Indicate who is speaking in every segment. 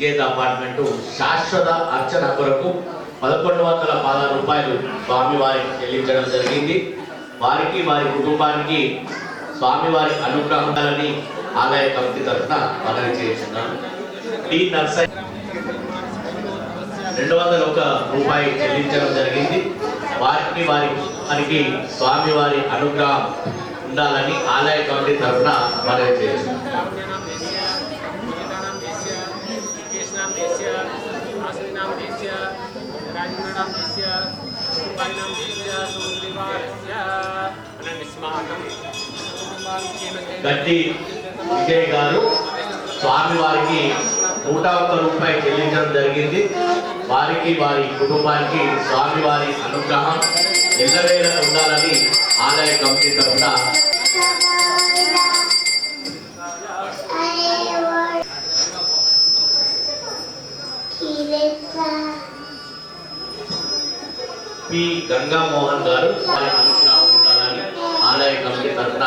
Speaker 1: విజేత అపార్ట్మెంట్ శాశ్వత అర్చన కొరకు పదకొండు వందల పదహారు రూపాయలు స్వామివారికి చెల్లించడం జరిగింది. వారికి వారి కుటుంబానికి స్వామివారి అనుగ్రహాలని ఆదాయ కమిటీ తరఫున మనవి చేస్తున్నాను. టీ నర్సరీ రెండు వందల ఒక రూపాయి చెల్లించడం జరిగింది. వారికి వారి వారికి స్వామివారి అనుగ్రహం ఉండాలని ఆలయ కమిటీ తరఫున మనవి చేస్తున్నాను. గట్టి విజయ్ గారు స్వామి వారికి నూట ఒక్క రూపాయి చెల్లించడం జరిగింది. వారికి వారి కుటుంబానికి స్వామి వారి అనుగ్రహం ఎల్లవేళ ఉండాలని ఆలయ కమిటీ తరఫున పి గంగామోహన్ గారు వారి అనుగ్రహం ఉండాలని ఆలయ కమిటీ తరఫున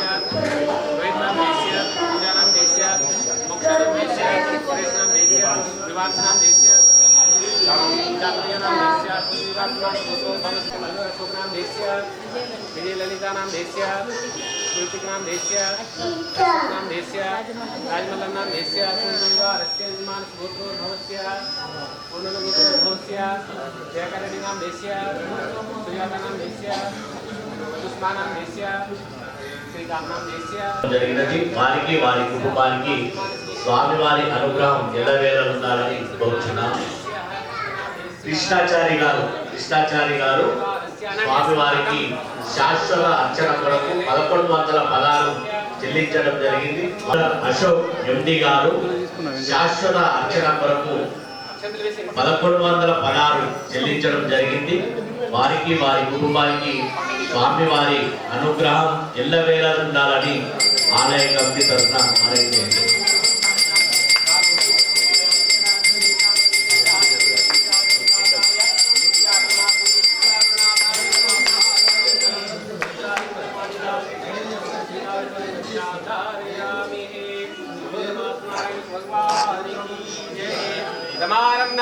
Speaker 2: नाम देस्य रोहित नाम देस्य पूजा नाम देस्य मोक्ष नाम देस्य सुरेश नाम देस्य विवास नाम देस्य चातुर्य नाम देस्य श्रीनिवास नाम गोत्रोद्भवस्य अशोक नाम देस्य विजय ललिता नाम देस्य कृतिक नाम देस्य नाम देस्य राजमल्ल
Speaker 1: జరిగినది. వారికి వారి కుటుంబానికి స్వామివారి అనుగ్రహం ఎల్లవేళ ఉండాలని కోరుచున్నాం. కృష్ణాచారి గారు కృష్ణాచారి గారు స్వామివారికి శాశ్వత అర్చన కొరకు పదకొండు వందల పదాలు చెల్లించడం జరిగింది. అశోక్ ఎండి గారు శాశ్వత అర్చన కొరకు పదకొండు వందల పదాలు చెల్లించడం జరిగింది. వారికి వారి కుటుంబానికి స్వామి వారి అనుగ్రహం ఎల్లవేళ ఉండాలని ఆలయ కమిటీ తరఫున మనవి చేయండి.
Speaker 2: రమారమణ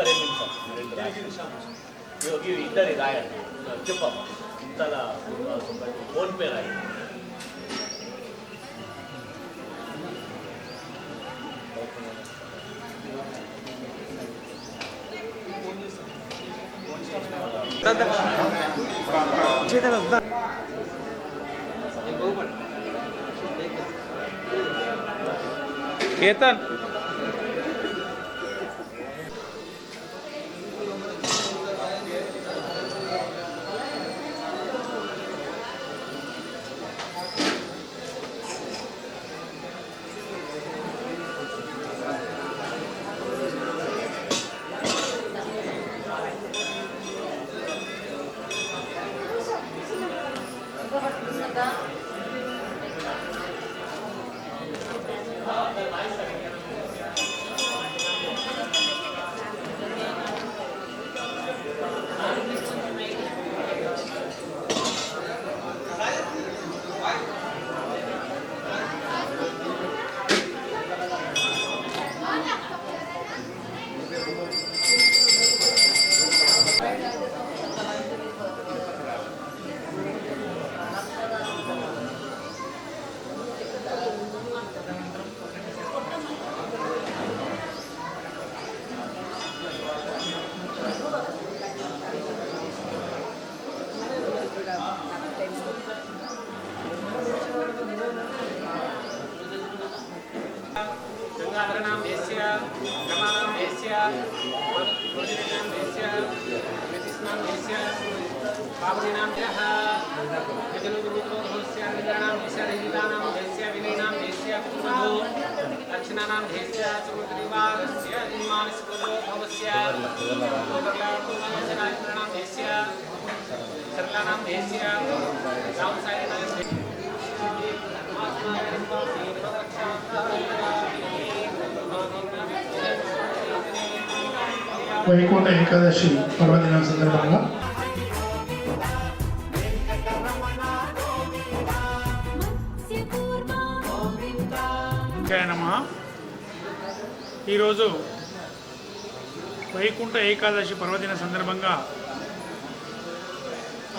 Speaker 1: ఒక్క రెండు నిమిషం రెండు రాయండి. ఇద్దరి రాయండి. చెప్పమ్మా. ఇంతలా ఫోన్ పే రాయండి.
Speaker 2: కేతన్ దేశ్య సుమృతివారస్య ఇమానస్కృతో భవస్య గోవర్లాటోమవసనాం దేశ్య సర్లానాం దేశ్య సాంసాయనాం దేశ్య
Speaker 3: వైకుంఠ ఏకాదశి పర్వదినం సందర్భంగా ఈరోజు వైకుంఠ ఏకాదశి పర్వదిన సందర్భంగా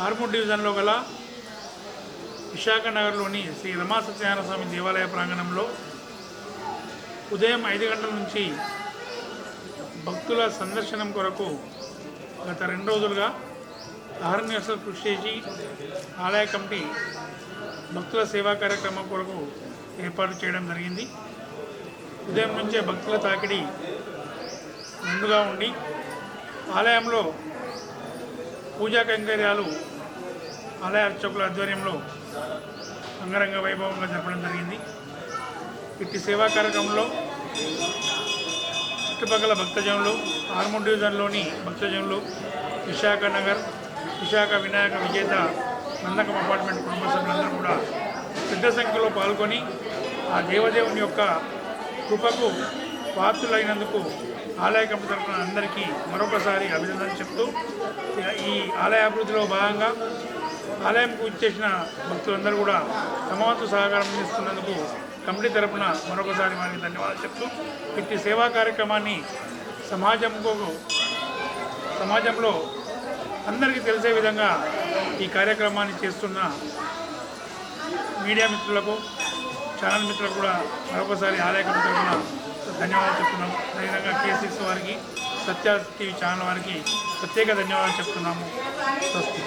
Speaker 3: ఆర్మూర్ డివిజన్లో గల విశాఖ నగర్లోని శ్రీ రమా సత్యనారాయణ స్వామి దేవాలయ ప్రాంగణంలో ఉదయం ఐదు గంటల నుంచి భక్తుల సందర్శనం కొరకు గత రెండు రోజులుగా అహర్నిశలు కృషి చేసి ఆలయ కమిటీ భక్తుల సేవా కార్యక్రమం కొరకు ఏర్పాటు చేయడం జరిగింది. ఉదయం నుంచే భక్తుల తాకిడి ముందుగా ఉండి ఆలయంలో పూజా కైంకర్యాలు ఆలయ అర్చకుల ఆధ్వర్యంలో అంగరంగ వైభవంగా జరపడం జరిగింది. ఇట్టి సేవా కార్యక్రమంలో చుట్టుపక్కల భక్తజనులు ఆర్మూర్ డివిజన్లోని భక్తజనులు విశాఖ నగర్ విశాఖ వినాయక విజేత నందకం అపార్ట్మెంట్ కుటుంబ సభ్యులందరూ కూడా పెద్ద సంఖ్యలో పాల్గొని ఆ దేవదేవుని యొక్క కృపకు పాత్రులైనందుకు ఆలయ కమిటీ తరఫున అందరికీ మరొకసారి అభినందనలు చెప్తూ ఈ ఆలయ అభివృద్ధిలో భాగంగా ఆలయంకు ఇచ్చేసిన భక్తులందరూ కూడా తమవంతు సహకారం అందిస్తున్నందుకు కమిటీ తరపున మరొకసారి వారికి ధన్యవాదాలు చెప్తూ ఇట్టి సేవా కార్యక్రమాన్ని సమాజంకు సమాజంలో అందరికీ తెలిసే విధంగా ఈ కార్యక్రమాన్ని చేస్తున్న మీడియా మిత్రులకు ఛానల్ మిత్రులకు కూడా మరొకసారి ఆలయ కమిటీ ధన్యవాదాలు చెప్తున్నాము. అదేవిధంగా కేసీసీ వారికి సత్య టీవీ ఛానల్ వారికి ప్రత్యేక ధన్యవాదాలు చెప్తున్నాము. స్వస్తి